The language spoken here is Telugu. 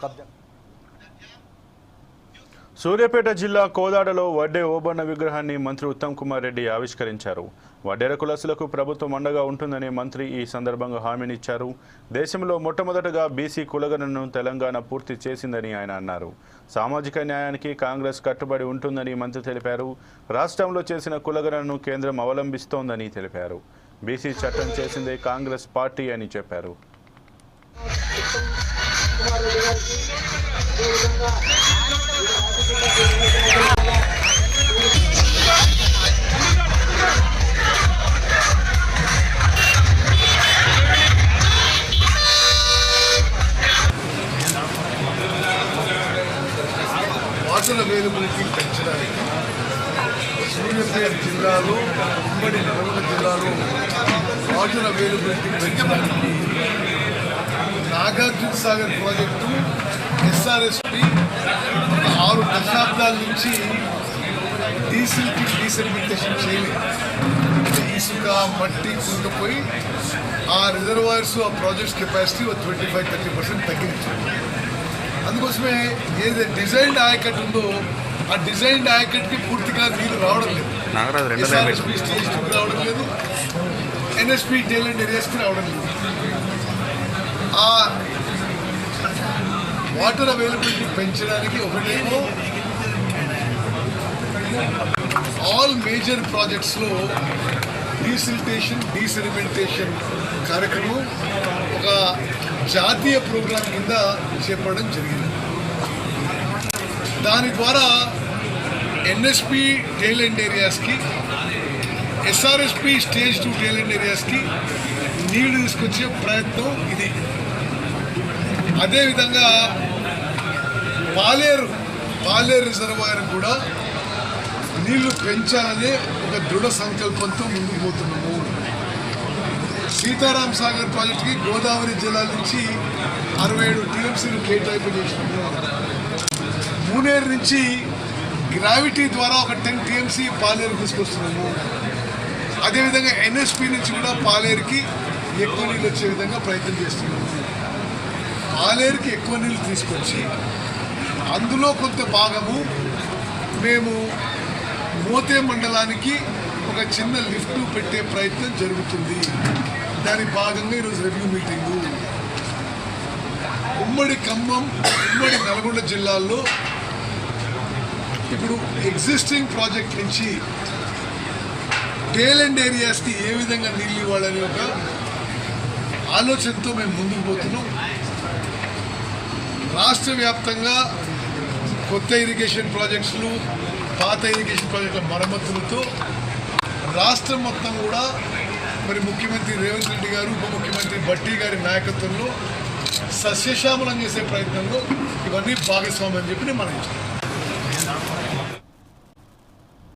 కబ్జా సూర్యాపేట జిల్లా కోదాడలో వడ్డే ఓబన్న విగ్రహాన్ని మంత్రి ఉత్తమ్ కుమార్ రెడ్డి ఆవిష్కరించారు. వడ్డేర కులసులకు ప్రభుత్వం అండగా ఉంటుందని మంత్రి ఈ సందర్భంగా హామీనిచ్చారు. దేశంలో మొట్టమొదటగా బీసీ కులగణను తెలంగాణ పూర్తి చేసిందని ఆయన అన్నారు. సామాజిక న్యాయానికి కాంగ్రెస్ కట్టుబడి ఉంటుందని మంత్రి తెలిపారు. రాష్ట్రంలో చేసిన కులగణను కేంద్రం అవలంబిస్తోందని తెలిపారు. బీసీ చట్టం చేసిందే కాంగ్రెస్ పార్టీ అని చెప్పారు. వాటర్ అవైలబిలిటీ పెంచడానికి సూర్యాపేట జిల్లాలో ఉమ్మడి నల్గొండ జిల్లాలో వాటర్ అవైలబిలిటీ పెంచడానికి నాగార్జున సాగర్ ప్రాజెక్టు ఎస్ఆర్ఎస్పి ఆరు దశాబ్దాల నుంచి డీజిల్కి డీసెలిమిటేషన్ చేయలేదు. ఇసుక మట్టి కుంగిపోయి ఆ రిజర్వాయర్స్ ఆ ప్రాజెక్ట్స్ కెపాసిటీ ఒక ట్వంటీ ఫైవ్ థర్టీ పర్సెంట్ తగ్గించారు అందుకోసమే ఏదైతే డిజైన్డ్ ఆయకట్ ఉందో ఆ డిజైన్డ్ ఆయకట్కి పూర్తిగా నీళ్ళు రావడం లేదు. ఎస్ఆర్ఎస్పీ స్టేజ్ టూకి రావడం లేదు. ఎన్ఎస్పి టైలెంట్ ఏరియాస్కి రావడం లేదు. ఆ వాటర్ అవైలబిలిటీ పెంచడానికి ఒకటేమో ఆల్ మేజర్ ప్రాజెక్ట్స్లో డీసిల్టేషన్ డీసెలిమెంటేషన్ కార్యక్రమం ఒక జాతీయ ప్రోగ్రాం కింద చేపట్టడం జరిగింది. దాని ద్వారా NSP tail end ఏరియాస్కి SRSP stage two tail end ఏరియాస్కి నీళ్ళు తీసుకొచ్చే ప్రయత్నం ఇది. అదేవిధంగా పాలేరు పాలేరు రిజర్వాయర్ కూడా నీళ్ళు పెంచాలనే ఒక దృఢ సంకల్పంతో ముందుకు పోతున్నాము. సీతారాం సాగర్ ప్రాజెక్టుకి గోదావరి జిల్లా నుంచి అరవై ఏడు టీఎంసీలు కేటాయింపు చేసినాము మూనేరు నుంచి గ్రావిటీ ద్వారా ఒక టెన్ టీఎంసీ పాలేరు తీసుకొస్తున్నాము. అదేవిధంగా ఎన్ఎస్పి నుంచి కూడా పాలేరుకి ఎక్కువ నీళ్ళు వచ్చే విధంగా ప్రయత్నం చేస్తున్నాము. పాలేరుకి ఎక్కువ నీళ్ళు తీసుకొచ్చి అందులో కొంత భాగము మేము మోతే మండలానికి ఒక చిన్న లిఫ్ట్ పెట్టే ప్రయత్నం జరుగుతుంది. దాని భాగంగా ఈరోజు రెవెన్యూ మీటింగు. ఉమ్మడి ఖమ్మం ఉమ్మడి నల్గొండ జిల్లాల్లో ఇప్పుడు ఎగ్జిస్టింగ్ ప్రాజెక్ట్ నుంచి టేలెండ్ అండ్ ఏరియాస్కి ఏ విధంగా నీళ్ళు ఇవ్వాలనే ఒక ఆలోచనతో మేము ముందుకు పోతున్నాం. రాష్ట్ర వ్యాప్తంగా కొత్త ఇరిగేషన్ ప్రాజెక్ట్స్లు పాత ఇరిగేషన్ ప్రాజెక్టుల మరమ్మతులతో రాష్ట్రం మొత్తం కూడా మరి ముఖ్యమంత్రి రేవంత్ రెడ్డి గారు ఉప ముఖ్యమంత్రి భట్టి గారి నాయకత్వంలో సస్యశ్యామలం చేసే ప్రయత్నంలో ఇవన్నీ భాగస్వామ్యం అని చెప్పి నేను మనం